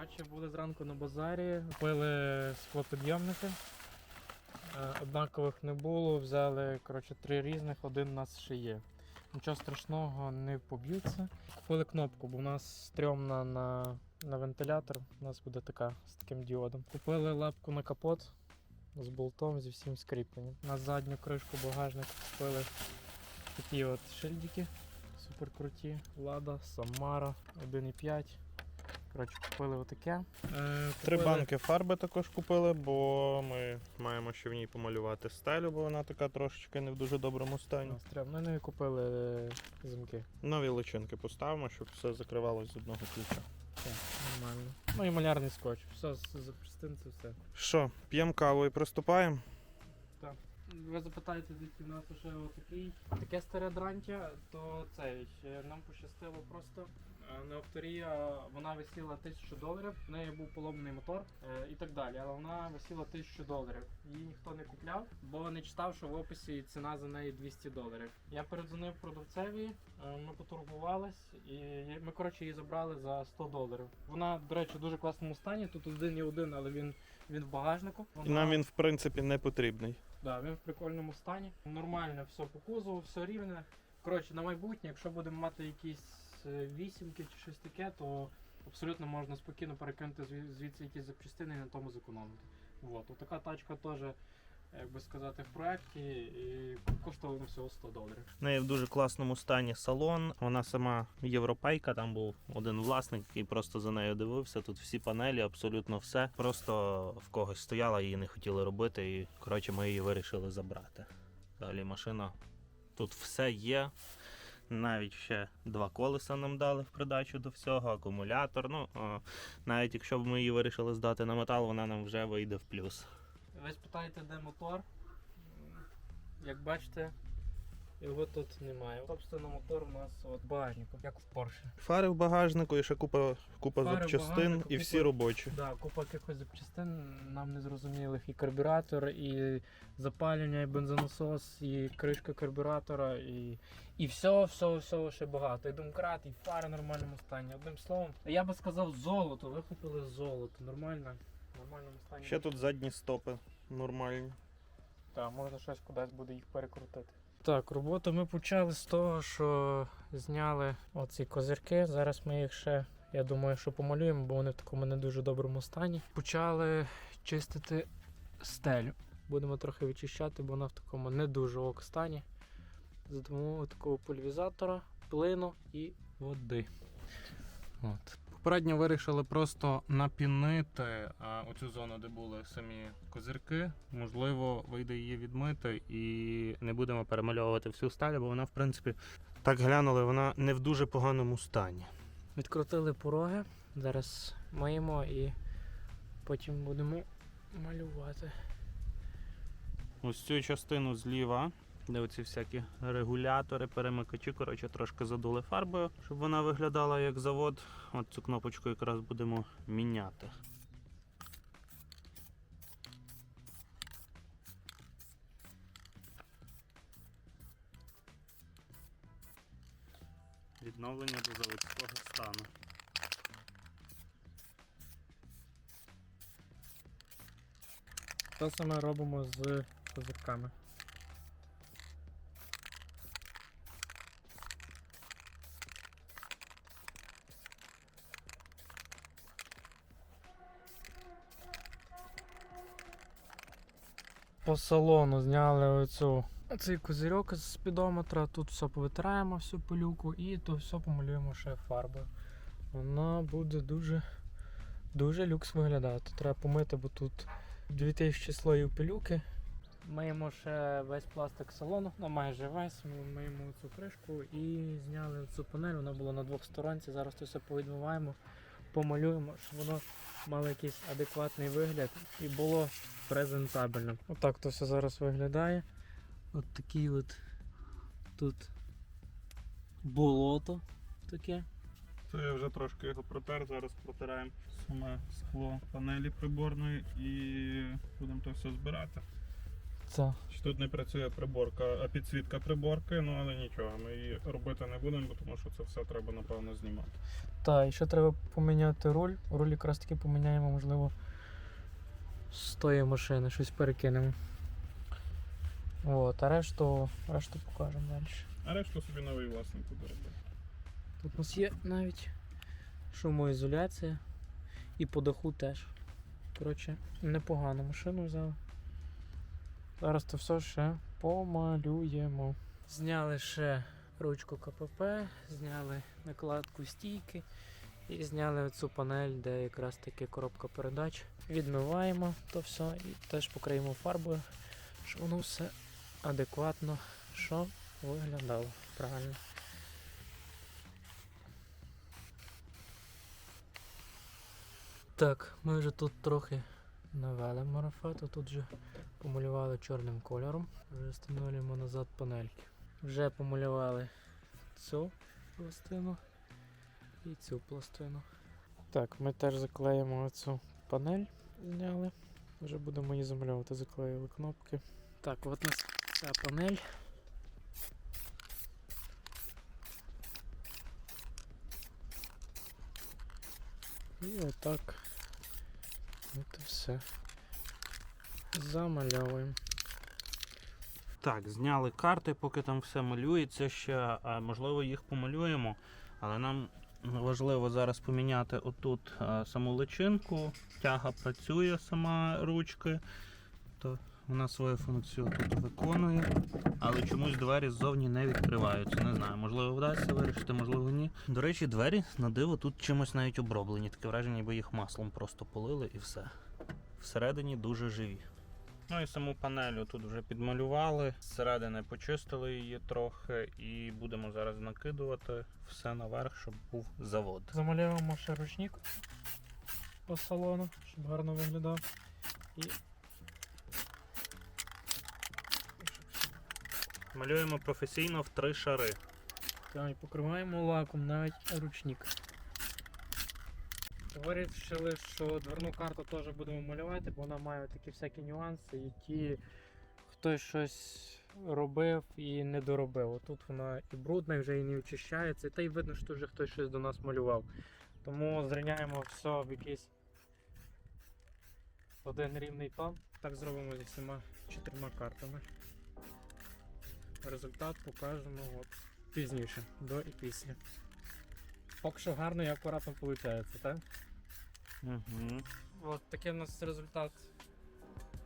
Коротше, були зранку на базарі, купили склопідйомники. Е, Однакових не було, взяли коротше, три різних, один у нас ще є. Нічого страшного, не поб'ються. Купили кнопку, бо у нас стрьомна на, на вентилятор. У нас буде така з таким діодом. Купили лапку на капот з болтом, зі всім скріпленням. На задню кришку багажника купили такі от шильдики. Супер круті. Лада, Самара 1.5. Коротше, купили отаке. Е, Три купили- банки фарби також купили, бо ми маємо ще в ній помалювати стелю, бо вона така трошечки не в дуже доброму стані. А, стрьомно. Ну купили е, замки. Нові личинки поставимо, щоб все закривалось з одного ключа. Так, нормально. Ну і малярний скотч. Все, з запчастин це все. Що, п'ємо каву і приступаємо? Так. Ви запитаєте, звідки в нас ще отакий. Таке старе дрантя, то це ще нам пощастило просто. Е, Неопторія, вона висіла 1000 доларів, в неї був поломаний мотор е, і так далі. Але вона висіла 1000 доларів. Її ніхто не купляв, бо не читав, що в описі ціна за неї 200 доларів. Я передзвонив продавцеві, е, ми потурбувались і ми коротше її забрали за 100 доларів. Вона, до речі, в дуже класному стані. Тут один і один, але він, він в багажнику. І нам він в принципі не потрібний. Да, він в прикольному стані. Нормально все по кузову, все рівне. Коротше, на майбутнє, якщо будемо мати якісь вісімки чи щось таке, то абсолютно можна спокійно перекинути звідси якісь запчастини і на тому зекономити. Вот. Така тачка теж, як би сказати, в проєкті і коштувала всього 100 доларів. В неї в дуже класному стані салон. Вона сама європейка, там був один власник, який просто за нею дивився. Тут всі панелі, абсолютно все. Просто в когось стояла, її не хотіли робити, і коротше ми її вирішили забрати. Далі машина. Тут все є. Навіть ще два колеса нам дали в придачу до всього, акумулятор. Ну, о, навіть якщо б ми її вирішили здати на метал, вона нам вже вийде в плюс. Ви спитаєте, де мотор? Як бачите, його тут немає. Собственно, мотор у нас от багажнику, як в Porsche. Фари в багажнику і ще купа, купа Фари запчастин, і всі купа- робочі. Да, купа якихось запчастин нам незрозумілих. І карбюратор, і запалювання, і бензонасос, і кришка карбюратора, і, і все, все, все ще багато. І домкрат, і фари в нормальному стані. Одним словом, я би сказав золото. Ви купили золото. Нормально. В нормальному стані. Ще тут задні стопи нормальні. Так, можна щось кудись буде їх перекрутити. Так, роботу ми почали з того, що зняли оці козирки. Зараз ми їх ще, я думаю, що помалюємо, бо вони в такому не дуже доброму стані. Почали чистити стелю. Будемо трохи вичищати, бо вона в такому не дуже ок стані. За допомогою такого пульвізатора, плину і води. От. Попередньо вирішили просто напінити а, оцю зону, де були самі козирки. Можливо, вийде її відмити і не будемо перемальовувати всю сталь, бо вона, в принципі. Так глянули, вона не в дуже поганому стані. Відкрутили пороги. Зараз миємо і потім будемо малювати. Ось цю частину зліва, де оці всякі регулятори, перемикачі, коротше, трошки задули фарбою, щоб вона виглядала як завод. От цю кнопочку якраз будемо міняти. Відновлення до заводського стану. Те саме робимо з козирками. По салону зняли оцю, оцей козирьок з спідометра, тут все повитираємо, всю пилюку і то все помалюємо ще фарбою. Вона буде дуже, дуже люкс виглядати. Треба помити, бо тут 2000 слоїв пилюки. Миємо ще весь пластик салону, ну майже весь. Ми миємо цю кришку і зняли цю панель. Вона була на двох сторонці. Зараз це все повідмиваємо, помалюємо, щоб воно мало якийсь адекватний вигляд і було презентабельно. Отак то все зараз виглядає. От такий от тут болото таке. Це я вже трошки його протер, зараз протираємо саме скло панелі приборної і будемо то все збирати. Це. Що Тут не працює приборка, а підсвітка приборки, ну але нічого, ми її робити не будемо, тому що це все треба, напевно, знімати. Так, і ще треба поміняти руль. Руль якраз таки поміняємо, можливо, з тої машини, щось перекинемо. От, а решту, решту покажемо далі. А решту собі новий власник буде робити. Тут у нас є навіть шумоізоляція і по даху теж. Коротше, непогану машину взяли. Зараз то все ще помалюємо. Зняли ще ручку КПП, зняли накладку стійки і зняли оцю панель, де якраз таки коробка передач. Відмиваємо то все і теж покриємо фарбою, щоб воно все адекватно, що виглядало правильно. Так, ми вже тут трохи навели марафету, тут вже помалювали чорним кольором. Вже встановлюємо назад панельки. Вже помалювали цю пластину і цю пластину. Так, ми теж заклеїмо оцю панель, зняли. Вже будемо її замальовувати, заклеїли кнопки. Так, от у нас ця панель. І отак. От і все. Замальовуємо. Так, зняли карти, поки там все малюється ще. Можливо, їх помалюємо, але нам важливо зараз поміняти отут саму личинку. Тяга працює сама ручки. То вона свою функцію тут виконує. Але чомусь двері ззовні не відкриваються. Не знаю, можливо, вдасться вирішити, можливо, ні. До речі, двері на диво тут чимось навіть оброблені. Таке враження, ніби їх маслом просто полили і все. Всередині дуже живі. Ну і саму панелю тут вже підмалювали, зсередини почистили її трохи і будемо зараз накидувати все наверх, щоб був завод. Замальовуємо ще ручник по салону, щоб гарно виглядав. І Малюємо професійно в три шари. Так, покриваємо лаком навіть ручник. Вирішили, що дверну карту теж будемо малювати, бо вона має такі всякі нюанси, які хтось щось робив і не доробив. Тут вона і брудна, і вже і не очищається, та й видно, що вже хтось щось до нас малював. Тому зрівняємо все в якийсь один рівний тон. Так зробимо зі всіма чотирма картами. Результат покажемо от пізніше, до і після. Поки що гарно і акуратно виходить, так? Угу. От такий у нас результат,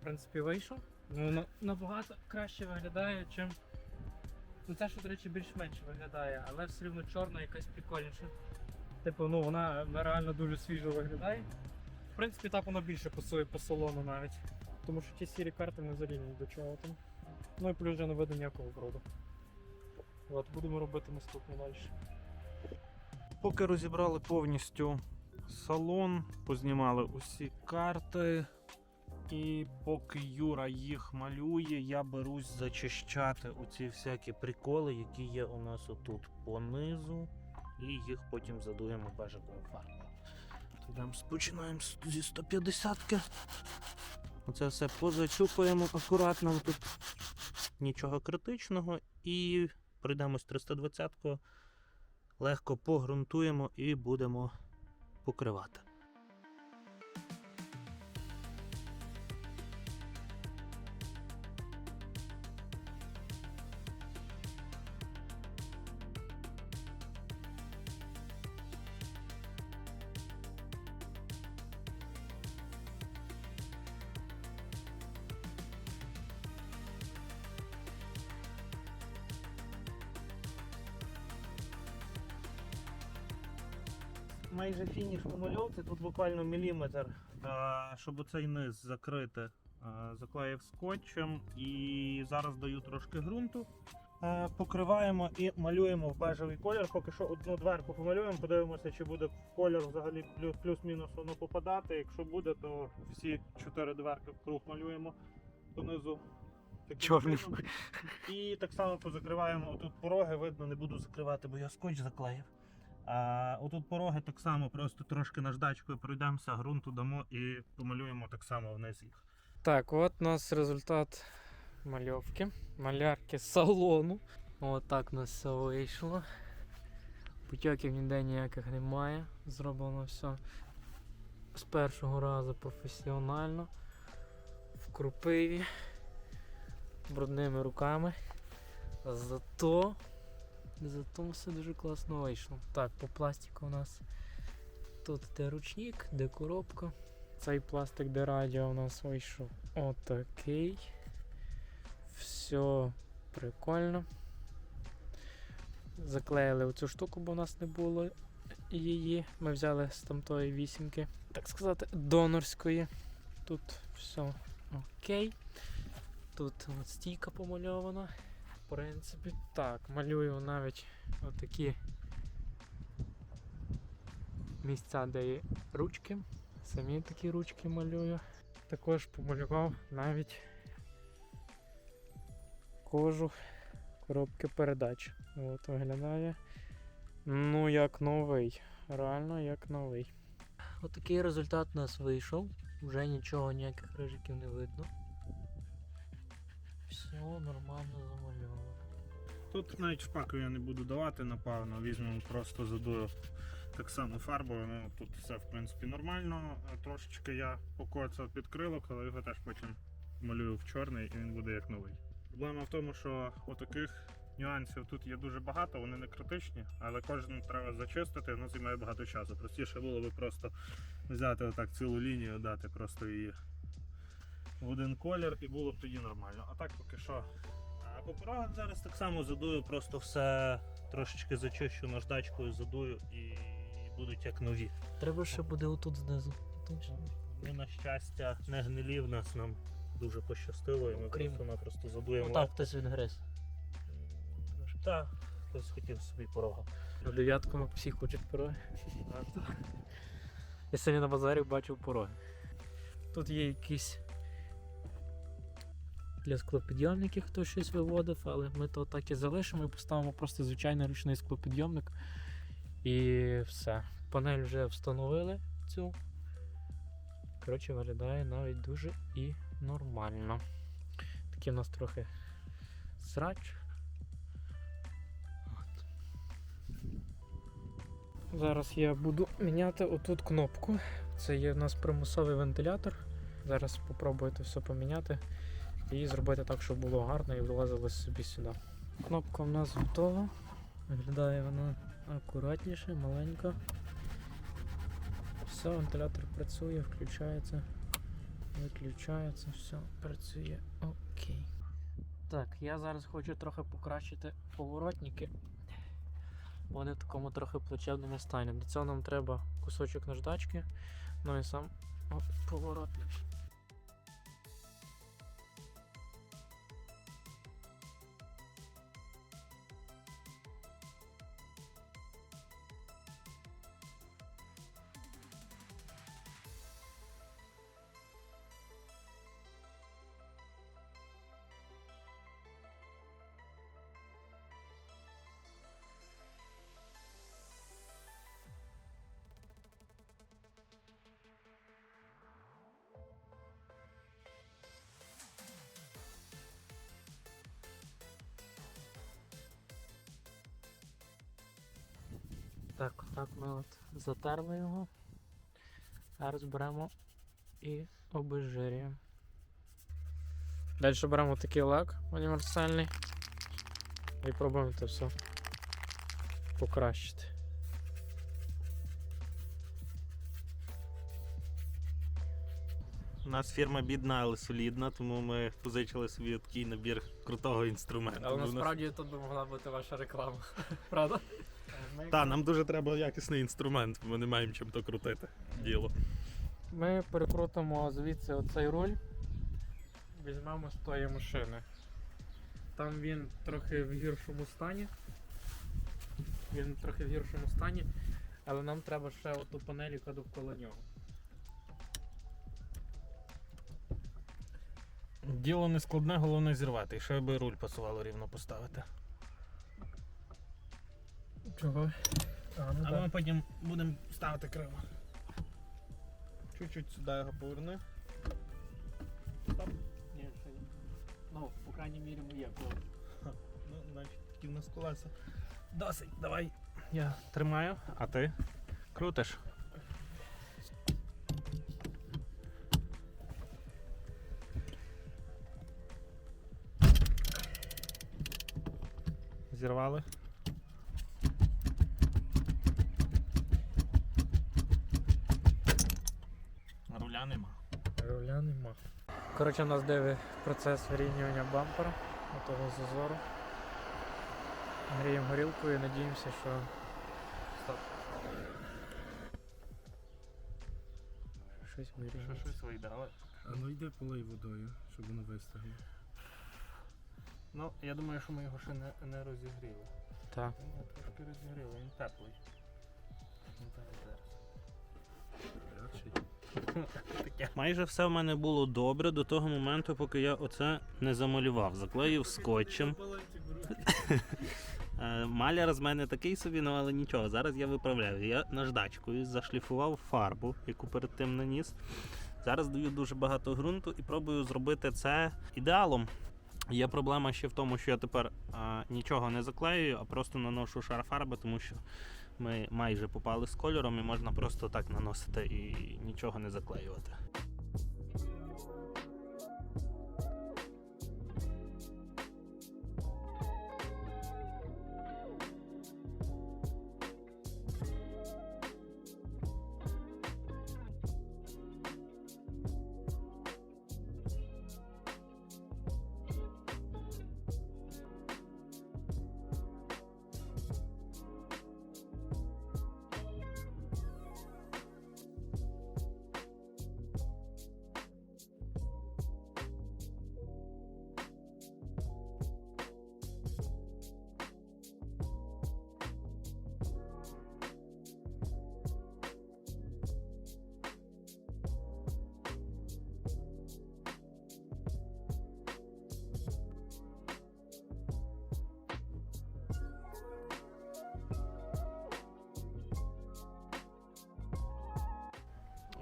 в принципі, вийшов. Ну, набагато краще виглядає, чим. Ну, це, що, до речі, більш-менш виглядає, але все рівно чорна якась прикольніша. Типу, ну вона реально дуже свіжо виглядає. В принципі, так воно більше пасує по салону навіть. Тому що ті сірі карти не взагалі ні до чого там. Ну і плюс вже не видно ніякого броду. От, будемо робити наступне далі. Поки розібрали повністю салон, познімали усі карти. І поки Юра їх малює, я берусь зачищати оці всякі приколи, які є у нас отут понизу, і їх потім задуємо бежевою фарбою. Починаємо зі 150-ки. Оце все позачупаємо акуратно. Тут нічого критичного. І прийдемо з 320-кою легко погрунтуємо і будемо покривати. Майже фініш помальовки, тут буквально міліметр, щоб оцей низ закрити. Заклеїв скотчем і зараз даю трошки ґрунту. Е, Покриваємо і малюємо в бежевий колір. Поки що одну дверку помалюємо, подивимося, чи буде колір взагалі плюс-мінус воно попадати. Якщо буде, то всі чотири дверки круг малюємо донизу. Чорним. І так само позакриваємо тут пороги, видно, не буду закривати, бо я скотч заклеїв. А отут пороги так само, просто трошки наждачкою пройдемося, ґрунту дамо і помалюємо так само вниз їх. Так, от у нас результат мальовки, малярки салону. Отак у нас все вийшло. Потьоків ніде ніяких немає. Зроблено все з першого разу професіонально, в крупиві, брудними руками. Зато, зато все дуже класно вийшло. Так, по пластику у нас тут де ручник, де коробка. Цей пластик, де радіо у нас вийшов отакий. Все прикольно. Заклеїли оцю штуку, бо у нас не було її. Ми взяли з тамтої вісімки, так сказати, донорської. Тут все окей. Тут от стійка помальована. В принципі, так, малюю навіть отакі місця, де є ручки. Самі такі ручки малюю. Також помалював навіть кожух коробки передач. От виглядає. Ну, як новий. Реально як новий. Отакий результат у нас вийшов. Вже нічого, ніяких рижиків не видно. Все нормально замальовано. Тут навіть шпаку я не буду давати, напевно. Візьмемо, просто задую так само фарбою. Ну, тут все в принципі нормально. Трошечки я покоцав під крилок, але його теж потім малюю в чорний і він буде як новий. Проблема в тому, що отаких нюансів тут є дуже багато, вони не критичні, але кожен треба зачистити, воно займає багато часу. Простіше було би просто взяти отак цілу лінію, дати просто її в один колір і було б тоді нормально. А так поки що А по порогах зараз так само задую, просто все трошечки зачищу наждачкою, задую і будуть як нові. Треба ще буде отут знизу. Ну, на щастя, не гнилі в нас нам дуже пощастило, і ми Крім- просто-напросто задуємо. Ну так, хтось відгриз. Так, хтось хотів собі порога. На дев'ятку всі хочуть пороги. Я сьогодні на базарі бачив пороги. Тут є якісь для склопідйомників хто щось виводив, але ми то так і залишимо і поставимо просто звичайний ручний склопідйомник. І все. Панель вже встановили цю. Коротше, виглядає навіть дуже і нормально. Такий у нас трохи срач. Зараз я буду міняти отут кнопку. Це є у нас примусовий вентилятор. Зараз спробую це все поміняти і зробити так, щоб було гарно і влазило собі сюди. Кнопка в нас готова. Виглядає вона акуратніше, маленька. Все, вентилятор працює, включається, виключається, все працює окей. Так, я зараз хочу трохи покращити поворотники. Вони в такому трохи плачевному стані. До цього нам треба кусочок наждачки, ну і сам поворотник. Так, так ми от затерли його. Зараз беремо і обезжирюємо. Далі беремо такий лак універсальний і пробуємо це все покращити. У нас фірма бідна, але солідна, тому ми позичили собі такий набір крутого інструменту. Але насправді тут би могла бути ваша реклама. Правда? Та, нам дуже треба якісний інструмент, ми не маємо чим то крутити. Діло. Ми перекрутимо звідси оцей руль, візьмемо з тої машини. Там він трохи в гіршому стані. Він трохи в гіршому стані, але нам треба ще оту панель, яка довкола нього. Діло не складне, головне зірвати. І ще би руль пасувало рівно поставити. Чого? А, ну Але ми потім будемо ставити криво. Чуть-чуть сюди його поверни. Ні, ще ні. Ну, по крайній мірі, моє коло. Ну, значить, такі в нас колеса. Досить, давай. Я тримаю, а ти крутиш. Зірвали. Руля нема. Руля нема. Коротше, у нас диви процес вирівнювання бампера, того зазору. Гріємо горілкою і надіємося, що. Стоп. Щось вирівнює. щось вийде, але. А ну йди полий водою, щоб воно вистигло. Ну, я думаю, що ми його ще не, не розігріли. Так. Трошки розігріли, він теплий. Майже все в мене було добре до того моменту, поки я оце не замалював. Заклеїв скотчем. Е, Маляр з мене такий собі, ну але нічого, зараз я виправляю. Я наждачкою зашліфував фарбу, яку перед тим наніс. Зараз даю дуже багато ґрунту і пробую зробити це ідеалом. Є проблема ще в тому, що я тепер а, нічого не заклеюю, а просто наношу шар фарби, тому що ми майже попали з кольором і можна просто так наносити і нічого не заклеювати.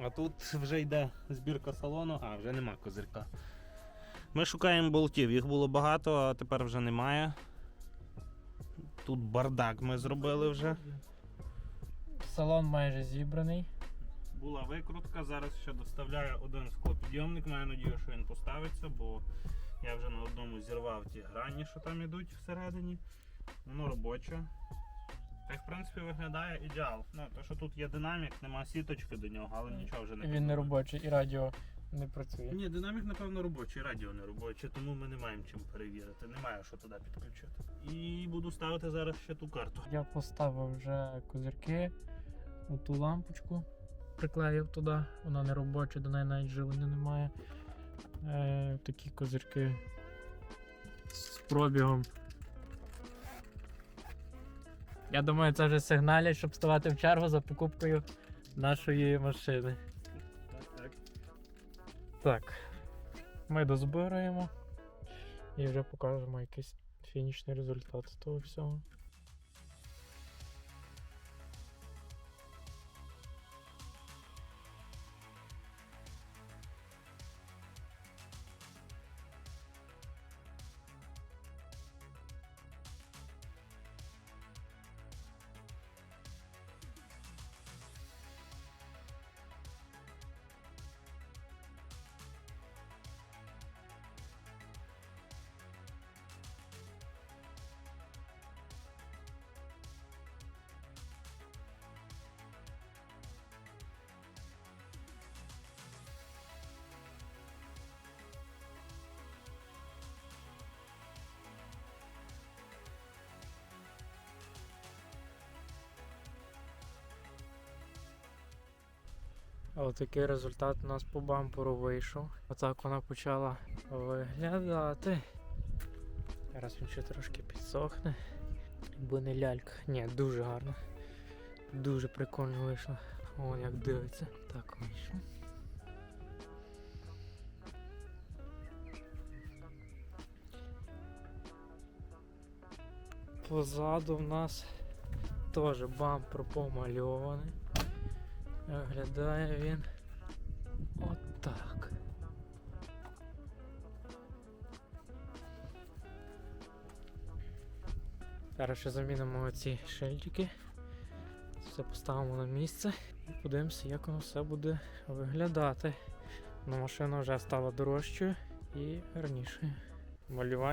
А тут вже йде збірка салону, а вже нема козирка. Ми шукаємо болтів, їх було багато, а тепер вже немає. Тут бардак ми зробили вже. Салон майже зібраний. Була викрутка, зараз ще доставляю один склопідйомник. Маю надію, що він поставиться, бо я вже на одному зірвав ті грані, що там ідуть всередині. Воно робоче. Так, в принципі, виглядає ідеал. Ну, то, що тут є динамік, нема сіточки до нього, але нічого вже не Він не робочий і радіо не працює. Ні, динамік, напевно, робочий, радіо не робоче, тому ми не маємо чим перевірити. Немає що туди підключити. І буду ставити зараз ще ту карту. Я поставив вже козирки, оту лампочку приклеїв туди, вона не робоча, до неї навіть живлення немає. Е, такі козирки з пробігом. Я думаю, це вже сигналять, щоб ставати в чергу за покупкою нашої машини. Так, так. Ми дозбираємо і вже покажемо якийсь фінішний результат того всього. Ось такий результат у нас по бамперу вийшов. Отак вона почала виглядати. Зараз він ще трошки підсохне. Бо не лялька. Ні, дуже гарно. Дуже прикольно вийшло. О, як дивиться. Так вийшло. Позаду в нас теж бампер помальований. Виглядає він отак. Зараз ще замінимо оці шильдики. Все поставимо на місце і подивимося, як воно все буде виглядати. Ну, Машина вже стала дорожчою і гарнішою. Малювання.